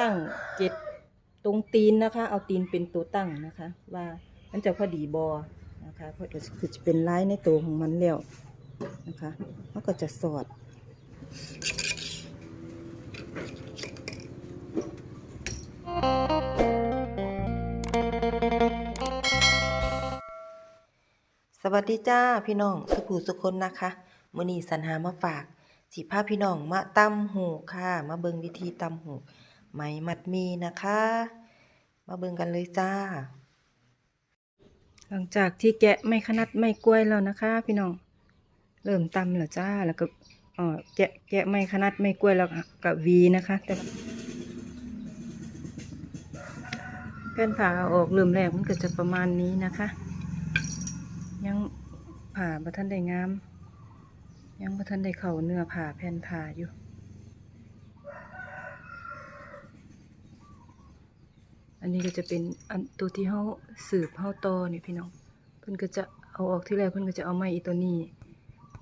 ตั้งเจ็ดตรงตีนนะคะ เอาตีนเป็นตัวตั้งนะคะ ว่ามันจะพอดีบอนะคะเพราะก็คือจะเป็นลายในตัวของมันแล้วนะคะแล้วก็จะสอดสวัสดีจ้าพี่น้องสุขูสุคนนะคะมื้อนี้สรรหามาฝากสิพาพี่น้องมาตำหูค่ะ มาเบิงวิธีตำหู ไหมมัดมีนะคะ มาเบิ่งกันเลยจ้า หลังจากที่แกะไม่ขนัดไม่กล้วยแล้วนะคะ พี่น้องเริ่มตำแล้วจ้าแล้วก็เออแกะแกะไม่ขนัดไม่กล้วยแล้วก็วีนะคะ แต่แป้นผ่าออกเริ่มแรกมันก็จะประมาณนี้นะคะ ยังผ่าบ่ทันได้งาม ยังบ่ทันได้เข้าเนื้อผ่าแผ่นผ่าอยู่ อันนี้ก็จะเป็นอันตัวที่เฮาสืบเฮาตอนี่พี่น้อง เพิ่นก็จะเอาออกที่แรกเพิ่นก็จะเอาไม้อีตัวนี้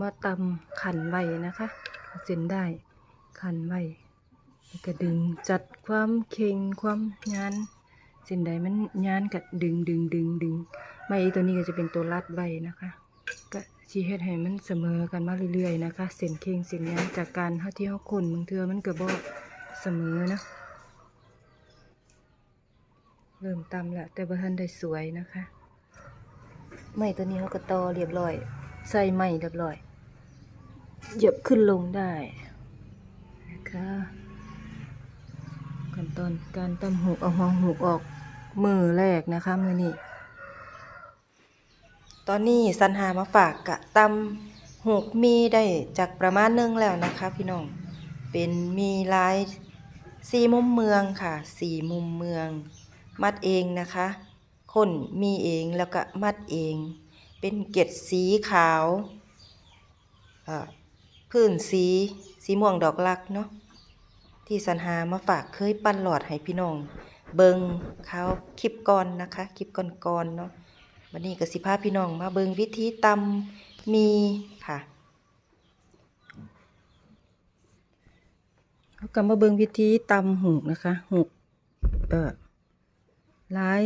มาตำขันไว้นะคะเส้นได้ขันไว้แล้วก็ดึงจัดความเค็งความยานเส้นใดมันยานก็ดึงดึงดึงดึงไม้อีตัวนี้ก็จะเป็นตัวรัดไว้นะคะก็ชีเฮ็ดให้มันเสมอกันมาเรื่อยๆนะคะ เส้นเค็งเส้นยานจากการเฮาที่เฮาคนบางเทือมันก็บ่เสมอนะ เริ่มตำแล้วแต่บ่ทันได้สวยนะคะไม้ตัวนี้เขาก็ตอเรียบร้อย ใส่ไม้เรียบร้อยเหยียบขึ้นลงได้นะคะขั้นตอนการตำหูกเอาหัวหูกออกมือแรกนะคะมือนี้ตอนนี้สันหามาฝากกะตำหูกมีได้จากประมาณหนึงแล้วนะคะพี่น้องเป็นมีลายสี่มุมเมืองค่ะสี่มุมเมือง มัดเองนะคะคนมีเองแล้วก็มัดเอง เป็นเกล็ดสีขาวอ่าพื้นสีสีม่วงดอกลักเนาะที่สันหามาฝากเคยปั้นหลอดให้พี่น้อง เบิงเขาคลิปก่อนนะคะคลิปก่อนๆเนาะวันนี้ก็สิพาพี่น้องมาเบิงวิธีตำมีค่ะเขาก็มาเบิงวิธีตำหูกนะคะหูกเออ ลาย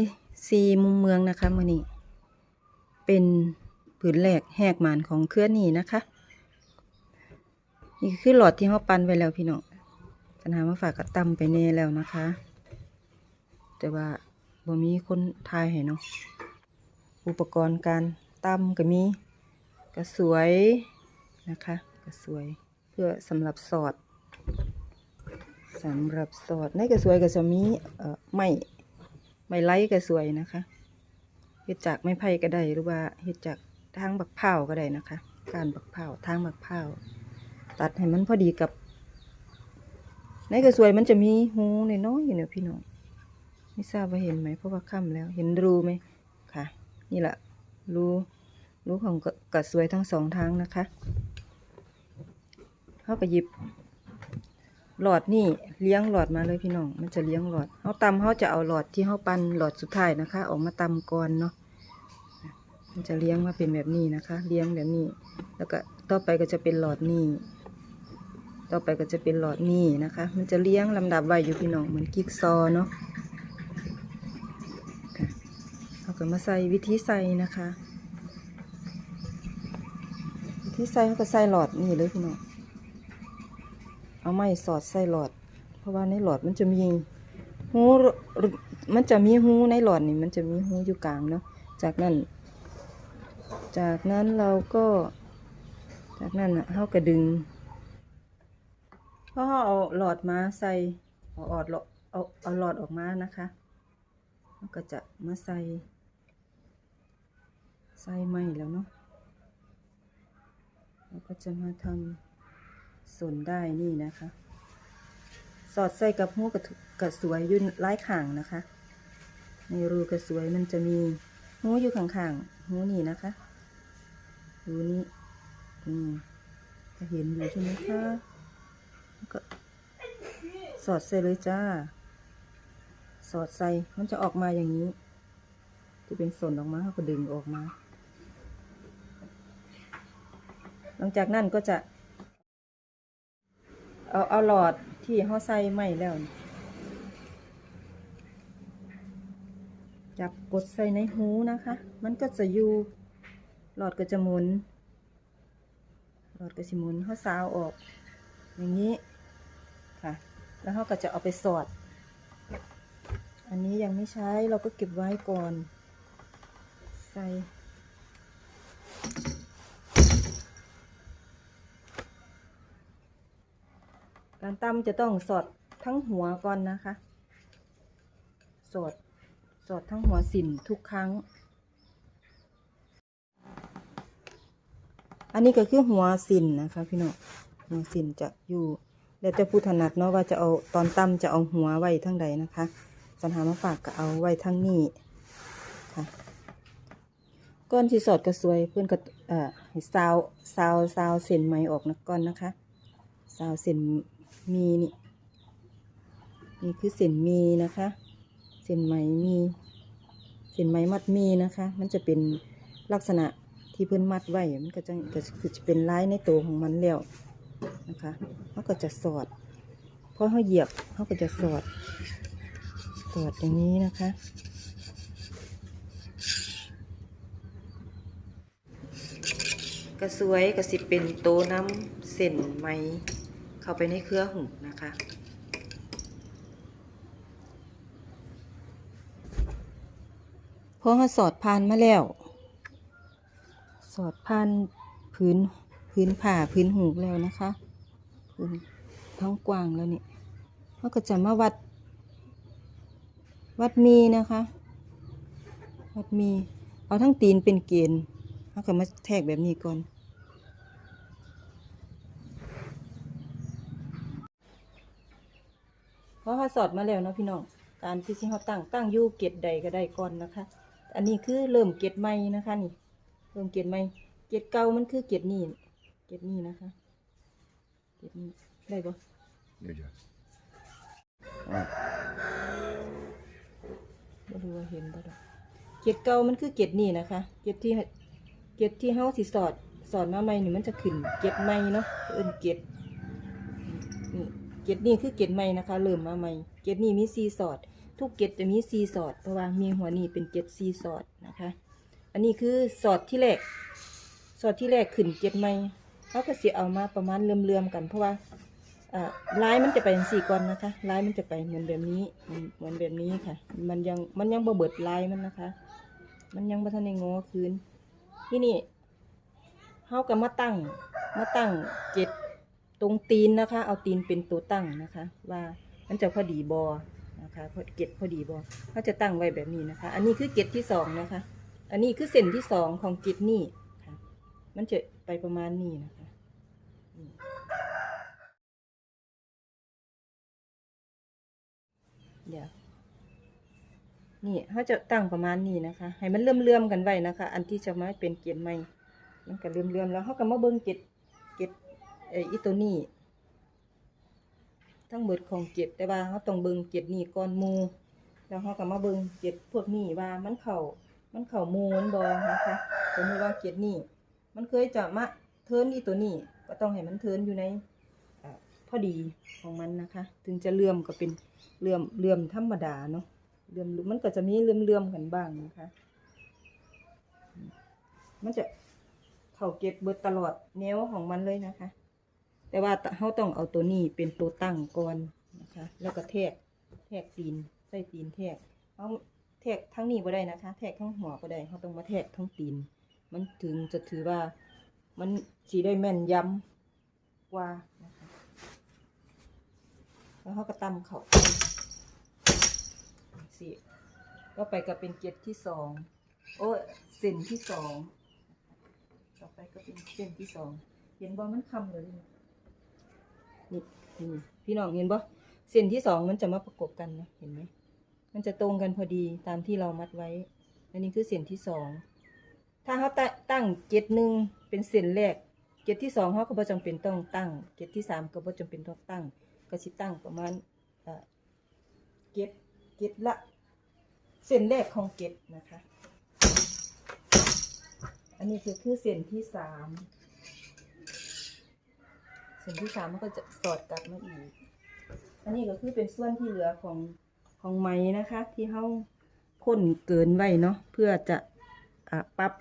ซีมุมเมืองนะคะมือนี้เป็นผืนแหลกแหกหมานของเคลื่อนนี่นะคะ นี่คือหลอดที่เขาปั้นไว้แล้วพี่น้องปัญหามาฝากกระตำไปแน่แล้วนะคะ แต่ว่าบ่มีคนทายให้เนาะอุปกรณ์การตำก็มีกระสวยนะคะกระสวยเพื่อสำหรับสอดสำหรับสอดในกระสวยก็จะมีเอ่อไม้ ใบไล่ก็สวยนะคะเฮ็ดจากไม้ไผ่ก็ได้หรือว่าเฮ็ดจากทางบักเผาก็ได้นะคะ การบักเผาทางบักเผาตัดให้มันพอดีกับในกระสวยมันจะมีหูน้อยอยู่เนี่ยพี่น้องไม่ทราบว่าเห็นไหมเพราะว่าค่ำแล้วเห็นรูไหมค่ะ นี่แหละรูรูของกระกระสวยทั้งสองทางนะคะเขาก็หยิบ หลอดนี่เลี้ยงหลอดมาเลยพี่น้อง มันจะเลี้ยงหลอดเขาตำเขาจะเอาหลอดที่เขาปั้นหลอดสุดท้ายนะคะ ออกมาตำก่อนเนาะมันจะเลี้ยงมาเป็นแบบนี้นะคะ เลี้ยงแบบนี้ แล้วก็ต่อไปก็จะเป็นหลอดนี่ต่อไปก็จะเป็นหลอดนี่นะคะ มันจะเลี้ยงลำดับไว้อยู่พี่น้องเหมือนกิ๊กซอเนาะค่ะเอาก็มาใส่วิธีใส่นะคะ วิธีใส่เขาก็ใส่หลอดนี่เลยพี่น้อง เอาไม้สอดใส่หลอด เพราะว่าในหลอดมันจะมีหูมันจะมีหูในหลอดนี่มันจะมีหูอยู่กลางเนาะจากนั้น จากนั้นเราก็ จากนั้นน่ะเขาก็ดึงพอเาเอาหลอดมาใส่เอาออดหลอดเอาเอาหลอดออกมานะคะเขาก็จะมาใส่ ใส่ไม้แล้วเนาะเราก็จะมาทำ สนได้นี่นะคะ สอดใส่กับหูกระกระสวยยุ่นไร้ข่างนะคะ ในรูกระสวยมันจะมีหูอยู่ข้างๆหูนี่นะคะรูนี้อืมจะเห็นอยู่ใช่ไหมคะแล้วก็สอดใส่เลยจ้า สอดใส่มันจะออกมาอย่างนี้จะเป็นส่วนออกมาเขาก็ดึงออกมา หลังจากนั้นก็จะ เอาเอาหลอดที่เขาใส่ใหม่แล้ว จับกดใส่ในหูนะคะ มันก็จะอยู่ หลอดก็จะหมุน หลอดก็จะหมุนเขาซาวออก อย่างนี้ค่ะ แล้วเขาก็จะเอาไปสอด อันนี้ยังไม่ใช้เราก็เก็บไว้ก่อน ใส่ การตำจะต้องสอดทั้งหัวก่อนนะคะ สอด สอดทั้งหัวสินทุกครั้ง อันนี้ก็คือหัวสินนะคะพี่น้อง หัวสินจะอยู่ แล้วแต่ผู้ถนัดเนาะว่าจะเอาตอนตำจะเอาหัวไว้ทั้งใดนะคะ สันหามาฝากก็เอาไว้ทั้งนี้ค่ะก้อนที่สอดกระสวยเพื่อนก็เอ่อให้ซาวซาวซาวเส้นไหมออกนะก้อนนะคะซาวเส้น มีนี่นี่คือเส้นมีนะคะเส้นไหมมีเส้นไหมมัดมีนะคะ มันจะเป็นลักษณะที่เพื่อนมัดไว้มันก็จะก็คือจะเป็นลายในตัวของมันแล้วนะคะเขาก็จะสอดพอเขาเหยียบเขาก็จะสอด สอดอย่างนี้นะคะกระสวยกระสิเป็นโตน้ำเส้นไหม เข้าไปในเครือหูนะคะพอเขาสอดพานมาแล้ว สอดพานพื้นพื้นผ่าพื้นหูแล้วนะคะพื้นท้องกว้างแล้วนี่เขาก็จะมาวัด วัดมีนะคะ วัดมีเอาทั้งตีนเป็นเกณฑ์เขาก็มาแทกแบบนี้ก่อน เพราะเขา สอดมาแล้วเนาะพี่น้อง การที่สิเขาตั้งตั้งอยู่เกตใดก็ได้ก่อนนะคะ อันนี้คือเริ่มเกตใหม่นะคะนี่ เริ่มเกตใหม่ เกตเก่ามันคือเกตนี่ เกตนี่นะคะ เกตนี่ได้ปะเดี๋ยวเดี๋ยวอะไม่รู้ว่าเห็นบ่ดอกเกตเก่ามันคือเกตนี่นะคะ เกตที่ เกตที่เฮาสิสอด สอนมาใหม่นี่มันจะขึ้น เกตใหม่เนาะเอิ้นเกตนี่ เกตนี่คือเกตใหม่นะคะเริ่มมาใหม่เกตนี่มีซีสอด ทุกเกตจะมีซีสอดเพราะว่ามีหัวนี่เป็นเกตซีสอดนะคะ อันนี้คือสอดที่แรกสอดที่แรกขึ้นเกตใหม่เขาก็สิเอามาประมาณเลื่อมๆกัน เพราะว่าลายมันจะไปสี่ก่อนนะคะลายมันจะไปเหมือนแบบนี้เหมือนแบบนี้ค่ะ มันยังมันยังบ่เบิดลายมันนะคะ มันยังบ่ทันได้งอคืนที่นี่เขาก็มาตั้งมาตั้งเกต ตรงตีนนะคะ เอาตีนเป็นตัวตั้งนะคะ ว่ามันจะพอดีบอนะคะพอเกตพอดีบอเขาจะตั้งไว้แบบนี้นะคะ อันนี้คือเกตที่สองนะคะ อันนี้คือเส้นที่สองของเกตนี่ค่ะ มันจะไปประมาณนี้นะคะเดี๋ยวนี่เขาจะตั้งประมาณนี้นะคะ ให้มันเลื่อมๆกันไว้นะคะ อันที่จะมาเป็นเกียร์ใหม่มันก็เลื่อมๆแล้วเขาก็มาเบิ้งเกตเกตเอ่ออีตัวนี้ทั้งหมดของเกตแต่ว่าเขาต้องเบิ้งเกตนี่ก่อนหมูแล้วเขาก็มาเบิ้งเกตพวกนี้ว่ามันเข่ามันเข่ามูมันบอนะคะสมมติว่าเกตนี่มันเคยจะมาเทิร์นอีตัวนี้ก็ต้องให้มันเทิร์นอยู่ในพอดีของมันนะคะ ถึงจะเลื่อมก็เป็นเลื่อมเลื่อมธรรมดาเนาะเลื่อมมันก็จะมีเลื่อมๆกันบ้างนะคะ มันจะเข่าเก็บเบิดตลอดแนวของมันเลยนะคะ แต่ว่าเขาต้องเอาตัวนี้เป็นตัวตั้งก่อนนะคะ แล้วก็แทกแทกตีนใส่ตีนแทกเอาแทกทั้งนี้ก็ได้นะคะ แทกทั้งหัวก็ได้เขาต้องมาแทกทั้งตีน มันถึงจะถือว่ามันสีได้แม่นยำกว่านะคะแล้วเขาก็ตำเขาสีก็ไปก็เป็นเกตที่สองโอ้เส้นที่สองต่อไปก็เป็นเส้นที่สองเห็นบ่มันคำเลย นี่นี่พี่น้องเห็นบ่เส้นที่สองมันจะมาประกบกันนะเห็นไหมมันจะตรงกันพอดีตามที่เรามัดไว้ อันนี้คือเส้นที่สองถ้าเขาตั้งเกตหนึ่งเป็นเส้นแรกเกตที่สองเขาก็บ่จำเป็นต้องตั้งเกตที่สามก็บ่จำเป็นต้องตั้งก็สิตั้งประมาณเอ่อเกตเกตละ เส้นแรกของเกตนะคะ อันนี้คือคือเส้นที่สาม เส้นที่สามมันก็จะสอดกลับมาอีก อันนี้ก็คือเป็นส่วนที่เหลือของของไหมนะคะ ที่เขาข้นเกินไว้เนาะเพื่อจะอะปรับ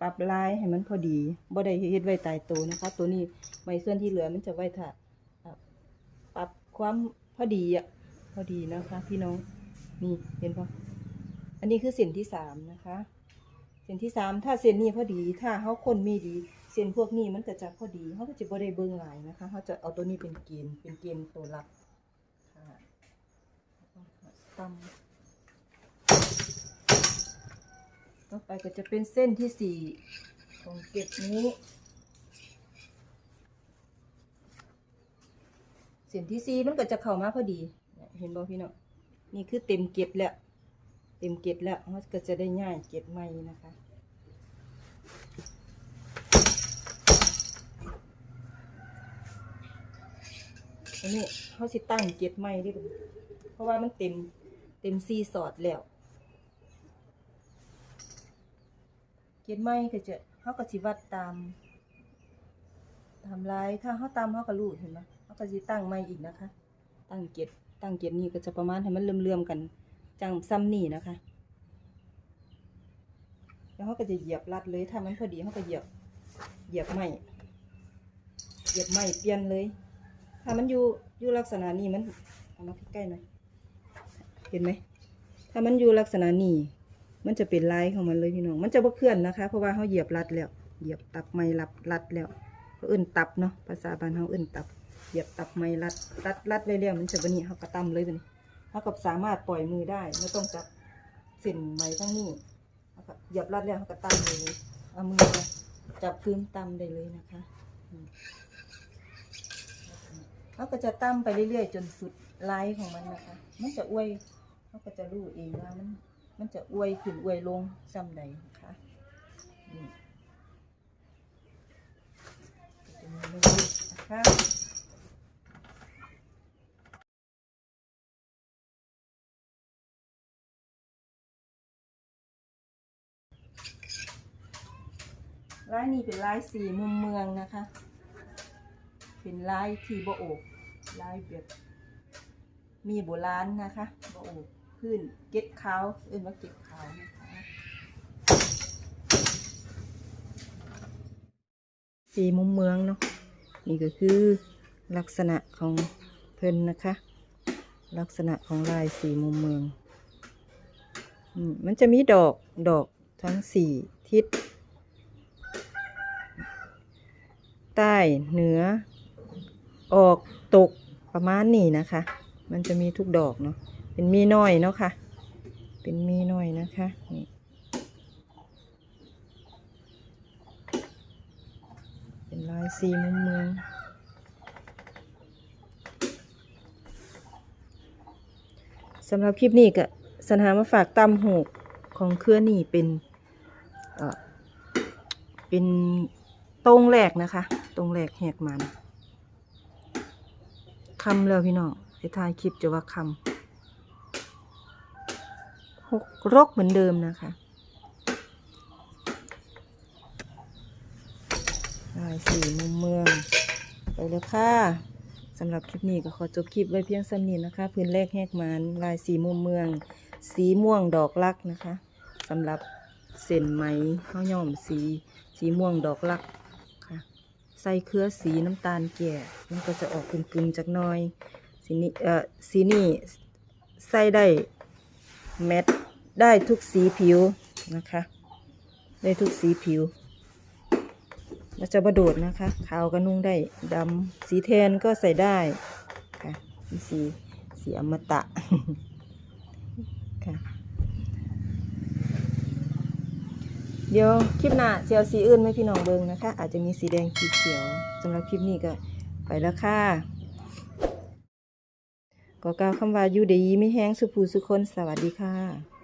ปรับลายให้มันพอดีบ่ได้เฮ็ดไว้ตายตัวนะคะ ตัวนี้ไม้ส่วนที่เหลือมันจะไว้ถ้าปรับความพอดีอะพอดีนะคะ พี่น้องนี่เห็นปะอันนี้คือเส้นที่สามนะคะ เส้นที่สามถ้าเส้นนี้พอดี ถ้าเขาคนมีดี ส้นพวกนี้มันก็จะพอดีเขาก็จะบ่ได้เบิงหลายนะคะเขาจะเอาตัวนี้เป็นเกณฑ์เป็นเกณฑ์ตัวหลักค่ะตำต่อไปก็จะเป็นเส้นที่สี่ของเก็บนี้ เส้นที่สี่มันก็จะเข้ามาพอดีเห็นบ่พี่น้องนี่คือเต็มเก็บแล้ว เต็มเก็บแล้วมันก็จะได้ง่ายเก็บใหม่นะคะ อันนี้เขาสิตั้งเก็บใหม่ดิบัดนี้เพราะว่ามันเต็มเต็มซีสอดแล้ว เก็บใหม่ก็จะเขาก็สิวัดตาม ตามลายถ้าเขาตามเขาก็รู้เห็นไหมเขาก็สิตั้งใหม่อีกนะคะ ตั้งเก็บตั้งเก็บนี่ก็จะประมาณให้มันเลื่อมๆกันจังซ้ำนี่นะคะ แล้วเขาก็จะเหยียบรัดเลยถ้ามันพอดีเขาก็เหยียบเหยียบไม่เหยียบไม่เปลี่ยนเลย ถ้ามันอยู่อยู่ลักษณะนี้มันเอามาใกล้หน่อยเห็นไหมถ้ามันอยู่ลักษณะนี้มันจะเป็นลายของมันเลยพี่น้อง มันจะบ่เคลื่อนนะคะ เพราะว่าเขาเหยียบรัดแล้วเหยียบตับไม่รับรัดแล้วเขาเอื่นตับเนาะภาษาบ้านเขาเอื่นตับเหยียบตับไม่รัดรัดรัดเลยเรียวมันจะบนี้เขากระตำเลยบนี้เขาก็สามารถปล่อยมือได้ไม่ต้องจับเส้นไหมทั้งนี้เขาก็เหยียบรัดแล้วเขาก็ตำเลยเอามือจับพื้นตำได้เลยนะคะอื เขาก็จะตั้มไปเรื่อยๆ จนสุดลายของมันนะคะ มันจะอวยเขาก็จะรู้เองว่ามันมันจะอวยขึ้นอวยลงซ้ำใดนะคะนี่จะมีเรื่อยๆนะคะลายนี้เป็นลายสี่มุมเมืองนะคะ เป็นลายที่บโอบลายแบบมีโบราณนะคะบโอบพื้นเก็ดขาวเอื่นว่าเก็ดขาวนะคะสีมุมเมืองเนาะนี่ก็คือลักษณะของเพิ่นนะคะ ลักษณะของลายสีมุมเมืองมันจะมีดอกดอกทั้งสี่ทิศ ใต้เหนือ ออกตกประมาณนี้นะคะ มันจะมีทุกดอกเนาะ เป็นมีน้อยเนาะค่ะ เป็นมีน้อยนะคะ นี่เป็นลายสีมุมเมืองสำหรับคลิปนี้ก็สัญหามาฝากตำหูกของเครือนี่เป็นเออเป็นตรงแรกนะคะ ตรงแรกแหกมัน คำแล้วพี่น้องไปถ่ายคลิปจะว่าคำหกรกเหมือนเดิมนะคะลายสีมุมเมือง ไปแล้วค่ะสำหรับคลิปนี้ก็ขอจบคลิปไว้เพียงสำนี้นะคะ พื้นแรกแหกมันลายสีมุมเมือง สีม่วงดอกลักนะคะสำหรับเส้นไหมข้าวย่อมสี สีม่วงดอกลัก ใส่เครือสีน้ำตาลแก่ มันก็จะออกกึ่งๆจากน้อย สีนี้เอ่อสีนี้ใส่ได้แมทได้ทุกสีผิวนะคะ ได้ทุกสีผิวแล้วจะบโดดนะคะขาวก็นุ่งได้ดำสีแทนก็ใส่ได้ค่ะสีสีอมตะ เดี๋ยวคลิปหน้าจะเอาสีอื่นไม่พี่น้องเบิงนะคะ อาจจะมีสีแดงสีเขียวสำหรับคลิปนี้ก็ไปแล้วค่ะก็กล่าวคำว่าอยู่ดีไม่แห้งสุภูสุคนสวัสดีค่ะ